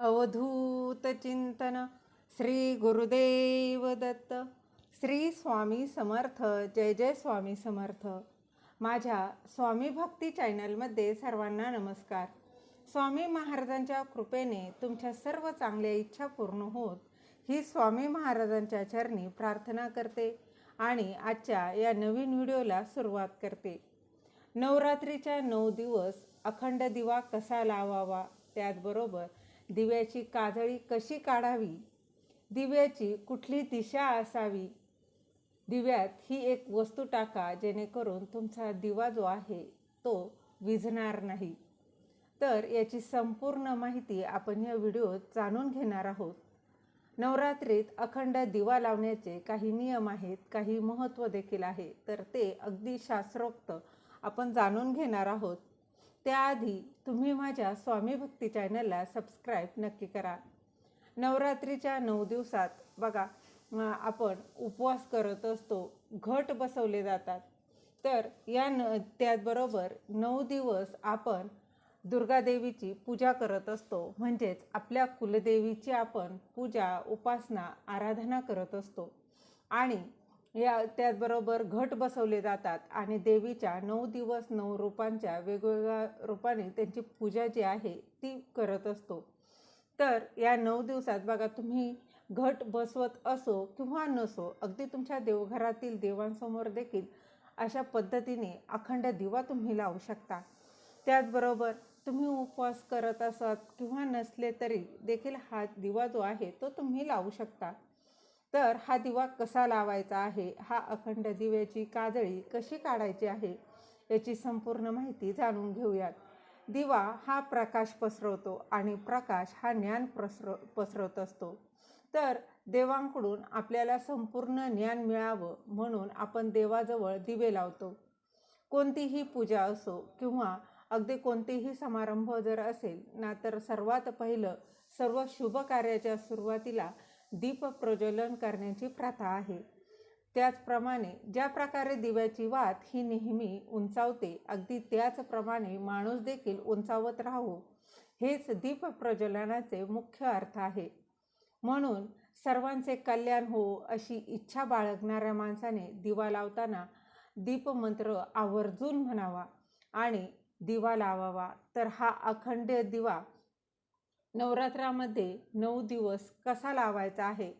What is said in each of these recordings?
अवधूत चिंतन श्री गुरुदेव दत्त. श्री स्वामी समर्थ जय जय स्वामी समर्थ. माझ्या स्वामी भक्ती चॅनलमध्ये सर्वांना नमस्कार. स्वामी महाराजांच्या कृपेने तुमच्या सर्व चांगल्या इच्छा पूर्ण होत ही स्वामी महाराजांच्या चरणी प्रार्थना करते आणि आजच्या या नवीन व्हिडिओला सुरुवात करते. नवरात्रीच्या नऊ दिवस अखंड दिवा कसा लावावा? त्याचबरोबर दिव्याची काजळी कशी काढावी? दिव्याची कुठली दिशा असावी? दिव्यात ही एक वस्तू टाका जेणेकरून तुमचा दिवा जो आहे तो विझणार नाही. तर याची संपूर्ण माहिती आपण या व्हिडिओत जाणून घेणार आहोत. नवरात्रीत अखंड दिवा लावण्याचे काही नियम आहेत काही महत्त्व देखील आहे. तर ते अगदी शास्त्रोक्त आपण जाणून घेणार आहोत. त्याआधी तुम्ही माझ्या स्वामी भक्ती चॅनलला सबस्क्राईब नक्की करा. नवरात्रीच्या नऊ दिवसात बघा आपण उपवास करत असतो घट बसवले जातात. तर या न त्याचबरोबर नऊ दिवस आपण दुर्गादेवीची पूजा करत असतो. म्हणजेच आपल्या कुलदेवीची आपण पूजा उपासना आराधना करत असतो. आणि या त्याचबरोबर घट बसवले जातात आणि देवीच्या नऊ दिवस नऊ रूपांच्या वेगवेगळ्या रूपाने त्यांची पूजा जी आहे ती करत असतो. तर या नऊ दिवसात बघा तुम्ही घट बसवत असो किंवा नसो अगदी तुमच्या देवघरातील देवांसमोर देखील अशा पद्धतीने अखंड दिवा तुम्ही लावू शकता. त्याचबरोबर तुम्ही उपवास करत असत किंवा नसले तरी देखील हा दिवा जो आहे तो तुम्ही लावू शकता. तर हा दिवा कसा लावायचा आहे? हा अखंड दिव्याची काजळी कशी काढायची आहे? याची संपूर्ण माहिती जाणून घेऊयात. दिवा हा प्रकाश पसरवतो आणि प्रकाश हा ज्ञान पसर पसरवत असतो. तर देवांकडून आपल्याला संपूर्ण ज्ञान मिळावं म्हणून आपण देवाजवळ दिवे लावतो. कोणतीही पूजा असो किंवा अगदी कोणतेही समारंभ जर असेल ना तर सर्वात पहिलं सर्व शुभ कार्याच्या सुरुवातीला दीप प्रज्वलन करण्याची प्रथा आहे. त्याचप्रमाणे ज्या प्रकारे दिव्याची वात ही नेहमी उंचावते अगदी त्याचप्रमाणे माणूस देखील उंचावत राहू हेच दीप प्रज्वलनाचे मुख्य अर्थ आहे. म्हणून सर्वांचे कल्याण हो अशी इच्छा बाळगणाऱ्या माणसाने दिवा लावताना दीपमंत्र आवर्जून म्हणावा आणि दिवा लावावा. तर हा अखंड दिवा नवरात्रामध्ये नऊ दिवस कसा लावायचा आहे?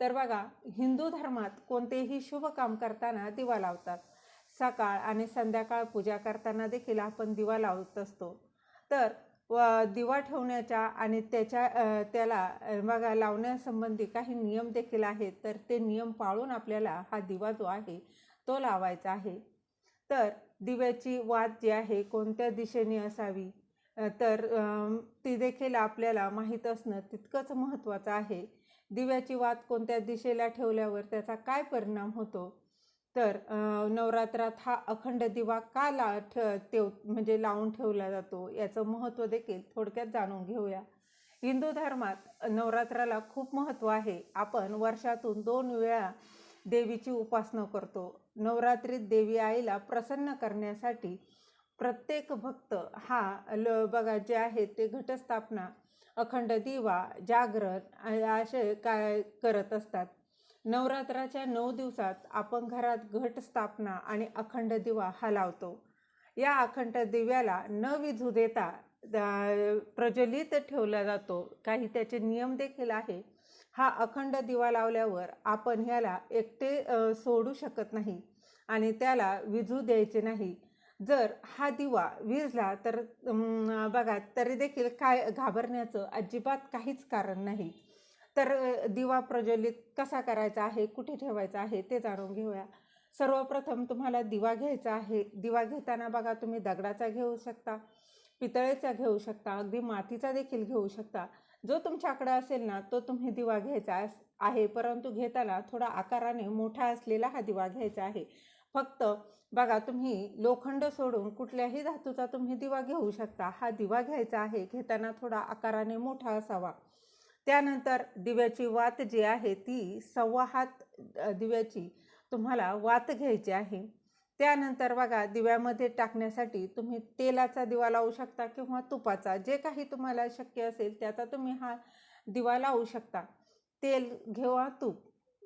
तर बघा हिंदू धर्मात कोणतेही शुभ काम करताना दिवा लावतात. सकाळ आणि संध्याकाळ पूजा करताना देखील आपण दिवा लावत असतो. तर व दिवा ठेवण्याच्या आणि त्याच्या त्याला बघा लावण्यासंबंधी काही नियम देखील आहेत तर ते नियम पाळून आपल्याला हा दिवा जो आहे तो लावायचा आहे. तर दिव्याची वात जी आहे कोणत्या दिशेने असावी? तर ती देखील आपल्याला माहीत असणं तितकंच महत्त्वाचं आहे. दिव्याची वात कोणत्या दिशेला ठेवल्यावर त्याचा काय परिणाम होतो? तर नवरात्रात हा अखंड दिवा का ला ठ म्हणजे लावून ठेवला जातो याचं महत्त्व देखील थोडक्यात जाणून घेऊया. हिंदू धर्मात नवरात्राला खूप महत्त्व आहे. आपण वर्षातून दोन वेळा देवीची उपासना करतो. नवरात्रीत देवी आईला प्रसन्न करण्यासाठी प्रत्येक भक्त हा ल बघा जे आहे ते घटस्थापना अखंड दिवा जागरण असे काय करत असतात. नवरात्राच्या नऊ दिवसात आपण घरात घट स्थापना आणि अखंड दिवा हा लावतो. या अखंड दिव्याला न विझू देता प्रज्वलित ठेवला जातो. काही त्याचे नियम देखील आहे. हा अखंड दिवा लावल्यावर आपण ह्याला एकटे सोडू शकत नाही आणि त्याला विझू द्यायचे नाही. जर हा दिवा विजला तर बघा तरी देखील काय घाबरण्याचं अजिबात काहीच कारण नाही. तर दिवा प्रज्वलित कसा करायचा आहे कुठे ठेवायचा आहे ते जाणून घेऊया. सर्वप्रथम तुम्हाला दिवा घ्यायचा आहे. दिवा घेताना बघा तुम्ही दगडाचा घेऊ शकता पितळेचा घेऊ शकता अगदी मातीचा देखील घेऊ शकता. जो तुमच्याकडे असेल ना तो तुम्ही दिवा घ्यायचा आहे. परंतु घेताना थोडा आकाराने मोठा असलेला हा दिवा घ्यायचा आहे. फक्त बघा तुम्ही लोखंड सोडून कुठल्याही धातूचा तुम्ही दिवा घेऊ शकता. हा दिवा घ्यायचा आहे घेताना थोडा आकाराने मोठा असावा. त्यानंतर दिव्याची वात जी आहे ती सव्वा हात दिव्याची तुम्हाला वात घ्यायची आहे. त्यानंतर बघा दिव्यामध्ये टाकण्यासाठी तुम्ही तेलाचा दिवा लावू शकता किंवा तुपाचा. जे काही तुम्हाला शक्य असेल त्याचा तुम्ही हा दिवा लावू शकता. तेल घेवा तूप.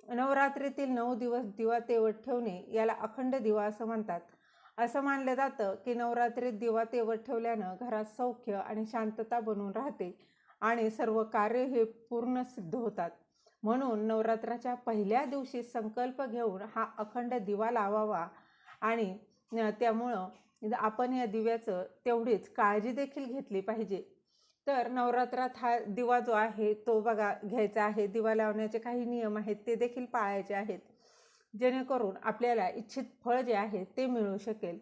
नवरात्रीतील नऊ दिवस दिवा तेवत ठेवणे याला अखंड दिवा असं म्हणतात. असं मानलं जातं की नवरात्रीत दिवा तेवत ठेवल्यानं घरात सौख्य आणि शांतता बनून राहते आणि सर्व कार्य हे पूर्ण सिद्ध होतात. म्हणून नवरात्राच्या पहिल्या दिवशी संकल्प घेऊन हा अखंड दिवा लावावा आणि त्यामुळं आपण या दिव्याचं तेवढीच काळजी देखील घेतली पाहिजे. तर नवरात्रात हा दिवा जो आहे तो बघा घ्यायचा आहे. दिवा लावण्याचे काही नियम आहेत ते देखील पाळायचे आहेत. जेणेकरून आपल्याला इच्छित फळ जे आहे ते मिळू शकेल.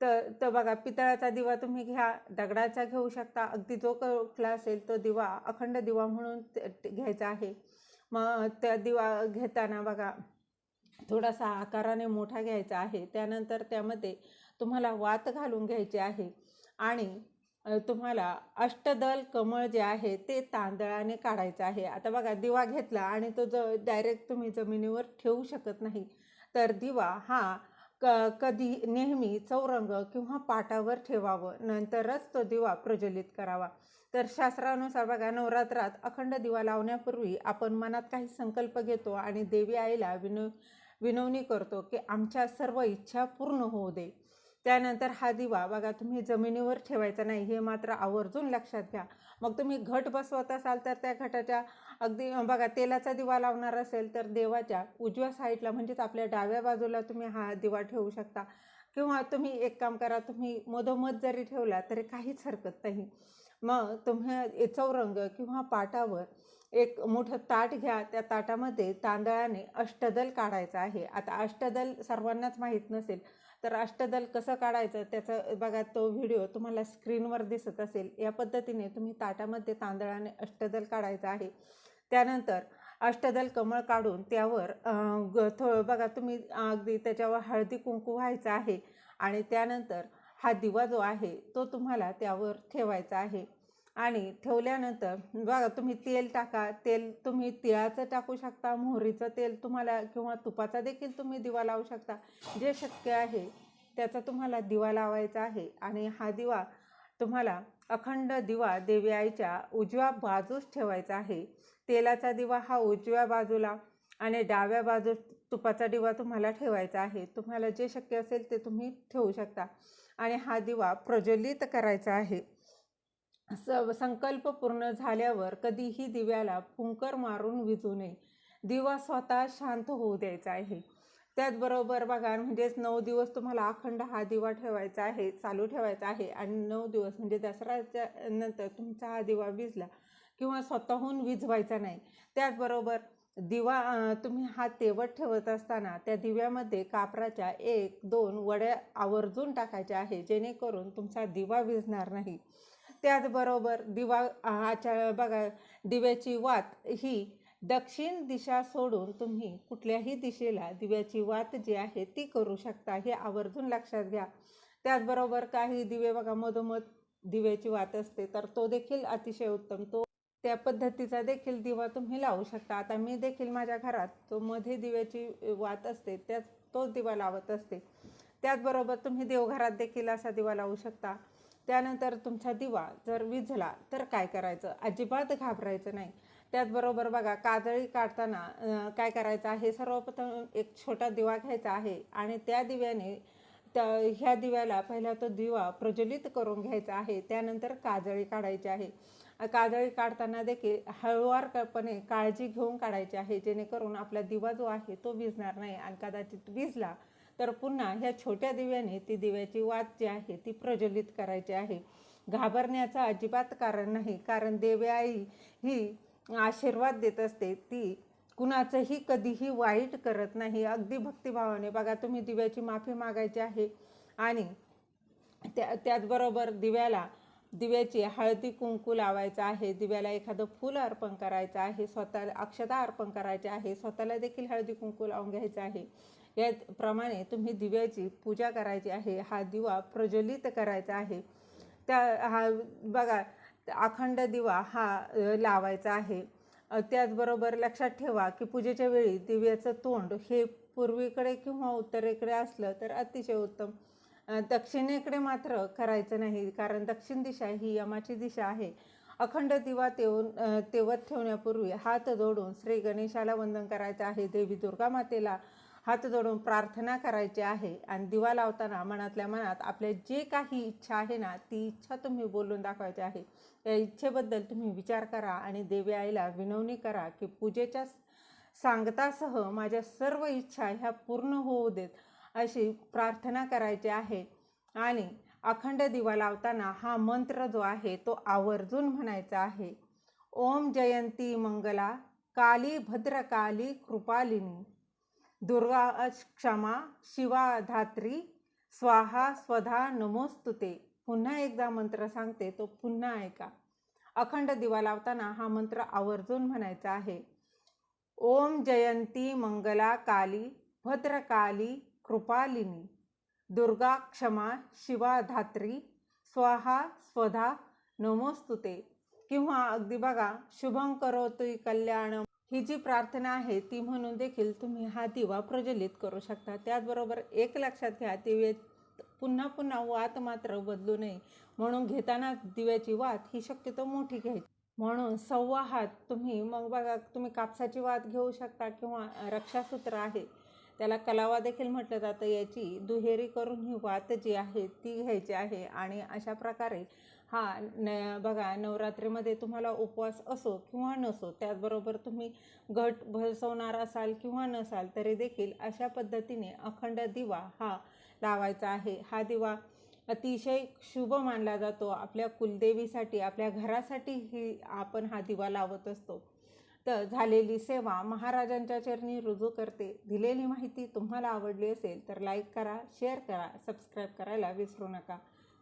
तर तर बघा पितळाचा दिवा तुम्ही घ्या दगडाचा घेऊ शकता. अगदी जो कुठला असेल तो दिवा अखंड दिवा म्हणून ते- घ्यायचा आहे. मग त्या दिवा घेताना बघा थोडासा आकाराने मोठा घ्यायचा आहे. त्यानंतर त्यामध्ये तुम्हाला वात घालून घ्यायचे आहे. आणि तुम्हाला अष्टदल कमळ जे आहे ते तांदळाने काढायचं आहे. आता बघा दिवा घेतला आणि तो ज डायरेक्ट तुम्ही जमिनीवर ठेवू शकत नाही तर दिवा हा क कधी नेहमी चौरंग किंवा पाटावर ठेवावं. नंतरच तो दिवा प्रज्वलित करावा. तर शास्त्रानुसार बघा नवरात्रात अखंड दिवा लावण्यापूर्वी आपण मनात काही संकल्प घेतो आणि देवी आईला विनो विनवणी करतो की आमच्या सर्व इच्छा पूर्ण होऊ दे. त्यानंतर हा दिवा बघा तुम्ही जमिनीवर ठेवायचा नाही हे मात्र आवर्जून लक्षात घ्या. मग तुम्ही घट बसवत असाल तर त्या घटाच्या अगदी बघा तेलाचा दिवा लावणार असेल तर देवाच्या उजव्या साईडला म्हणजेच आपल्या डाव्या बाजूला तुम्ही हा दिवा ठेवू शकता. किंवा तुम्ही एक काम करा तुम्ही मधोमध जरी ठेवला तरी काहीच हरकत नाही. मग तुम्ही चौरंग किंवा पाटावर एक मोठं ताट घ्या त्या ताटामध्ये तांदळाने अष्टदल काढायचं आहे. आता अष्टदल सर्वांनाच माहीत नसेल तर अष्टदल कसं काढायचं त्याचा बघा तो व्हिडिओ तुम्हाला स्क्रीनवर दिसत असेल. या पद्धतीने तुम्ही ताटामध्ये तांदळाने अष्टदल काढायचं आहे. त्यानंतर अष्टदल कमळ काढून त्यावर ग- थो बघा तुम्ही अगदी त्याच्यावर हळदी कुंकू व्हायचं आहे. आणि त्यानंतर हा दिवा जो आहे तो तुम्हाला त्यावर ठेवायचा आहे. आणि ठेवल्यानंतर बघा तुम्ही तेल टाका. तेल तुम्ही तिळाचं टाकू शकता मोहरीचं तेल तुम्हाला किंवा तुपाचा देखील तुम्ही दिवा लावू शकता. जे शक्य आहे त्याचा तुम्हाला दिवा लावायचा आहे. आणि हा दिवा तुम्हाला अखंड दिवा देवी आईच्या उजव्या बाजूस ठेवायचा आहे. तेलाचा दिवा हा उजव्या बाजूला आणि डाव्या बाजूस तुपाचा दिवा तुम्हाला ठेवायचा आहे. तुम्हाला जे शक्य असेल ते तुम्ही ठेवू शकता. आणि हा दिवा प्रज्वलित करायचा आहे. स संकल्प पूर्ण झाल्यावर कधीही दिव्याला फुंकर मारून विजू नये. दिवा स्वतः शांत होऊ द्यायचा आहे. त्याचबरोबर बघा म्हणजेच नऊ दिवस तुम्हाला अखंड हा दिवा ठेवायचा आहे चालू ठेवायचा आहे आणि नऊ दिवस म्हणजे दसऱ्याच्या नंतर तुमचा हा दिवा विजला किंवा स्वतःहून विझवायचा नाही. त्याचबरोबर दिवा तुम्ही हा तेवत ठेवत असताना त्या दिव्यामध्ये कापराच्या एक दोन वड्या आवर्जून टाकायच्या आहे जेणेकरून तुमचा दिवा विझणार नाही. त्याचबरोबर दिवा आच्या बघा दिव्याची वात ही दक्षिण दिशा सोडून तुम्ही कुठल्याही दिशेला दिव्याची वात जी आहे ती करू शकता हे आवर्जून लक्षात घ्या. त्याचबरोबर काही दिवे बघा मधोमध दिव्याची वात असते तर तो देखील अतिशय उत्तम. तो त्या पद्धतीचा देखील दिवा तुम्ही लावू शकता. आता मी देखील माझ्या घरात तो मध्ये दिव्याची वात असते त्यात तोच दिवा लावत असते. त्याचबरोबर तुम्ही देवघरात देखील असा दिवा लावू शकता. त्यानंतर तुमचा दिवा जर विझला तर काय करायचं? अजिबात घाबरायचं नाही. त्याचबरोबर बघा काजळी काढताना काय करायचं आहे? सर्वप्रथम एक छोटा दिवा घ्यायचा आहे आणि त्या दिव्याने त्या ह्या दिव्याला पहिला तो दिवा प्रज्वलित करून घ्यायचा आहे. त्यानंतर काजळी काढायची आहे. काजळी काढताना देखील हळूवारपणे काळजी घेऊन काढायची आहे जेणेकरून आपला दिवा जो आहे तो विझणार नाही आणि कदाचित विझला तर पुन्हा ह्या छोट्या दिव्याने ती दिव्याची वात जी आहे ती प्रज्वलित करायची आहे. घाबरण्याचं अजिबात कारण नाही कारण देवी आई ही आशीर्वाद देत असते. ती कुणाचंही कधीही वाईट करत नाही. अगदी भक्तिभावाने बघा तुम्ही दिव्याची माफी मागायची आहे आणि त्या त्याचबरोबर दिव्याला दिव्याची हळदी कुंकू लावायचं आहे. दिव्याला एखादं फूल अर्पण करायचं आहे. स्वतःला अक्षता अर्पण करायचे आहे. स्वतःला देखील हळदी कुंकू लावून घ्यायचं आहे. याप्रमाणे तुम्ही दिव्याची पूजा करायची आहे हा दिवा प्रज्वलित करायचा आहे. त्या हा बघा अखंड दिवा हा लावायचा आहे. त्याचबरोबर लक्षात ठेवा की पूजेच्या वेळी दिव्याचं तोंड हे पूर्वीकडे किंवा उत्तरेकडे असलं तर अतिशय उत्तम. दक्षिणेकडे मात्र करायचं नाही कारण दक्षिण दिशा ही यमाची दिशा आहे. अखंड दिवा तेवून तेवत ठेवण्यापूर्वी हात जोडून श्री गणेशाला वंदन करायचं आहे देवी दुर्गा मातेला हात जोडून प्रार्थना करायची आहे आणि दिवा लावताना मनातल्या मनात आपल्या जे काही इच्छा आहे ना ती इच्छा तुम्ही बोलून दाखवायची आहे. या इच्छेबद्दल तुम्ही विचार करा आणि देवी आईला विनवणी करा की पूजेच्या सांगतासह माझ्या सर्व इच्छा ह्या पूर्ण होऊ देत अशी प्रार्थना करायची आहे. आणि अखंड दिवा लावताना हा मंत्र जो आहे तो आवर्जून म्हणायचा आहे. ओम जयंती मंगला काली भद्रकाली कृपालिनी. दुर्गा क्षमा शिवा धात्री स्वाहा स्वधा नमोस्तुते पुन्हा एकदा मंत्र सांगते तो पुन्हा ऐका. अखंड दिवा लावताना हा मंत्र आवर्जून म्हणायचा आहे. ओम जयंती मंगला काली भद्रकाली कृपालिनी. दुर्गा क्षमा शिवा धात्री स्वाहा स्वधा नमोस्तुते किंवा अगदी बघा शुभं करोतु कल्याण ही जी प्रार्थना आहे ती म्हणून देखील तुम्ही हा दिवा प्रज्वलित करू शकता. त्याचबरोबर एक लक्षात घ्या दिवे पुन्हा पुन्हा वात मात्र बदलू नये. म्हणून घेताना दिव्याची वात ही शक्यतो मोठी घ्यायची. म्हणून सव्वा हात तुम्ही मग बघा तुम्ही कापसाची वात घेऊ शकता किंवा रक्षासूत्र आहे. त्याला कलावा देखील म्हटलं जातं. याची दुहेरी करून ही वात जी आहे ती घ्यायची आहे. आणि अशा प्रकारे हा न बघा नवरात्रीमध्ये तुम्हाला उपवास असो किंवा नसो त्याचबरोबर तुम्ही घट भसवणार असाल किंवा नसाल तरी देखील अशा पद्धतीने अखंड दिवा हा लावायचा आहे. हा दिवा अतिशय शुभ मानला जातो. आपल्या कुलदेवीसाठी आपल्या घरासाठी ही आपण हा दिवा लावत असतो. तर झालेली सेवा महाराजांच्या चरणी रुजू करते. दिलेली माहिती तुम्हाला आवडली असेल तर लाईक करा शेअर करा सबस्क्राईब करायला विसरू नका.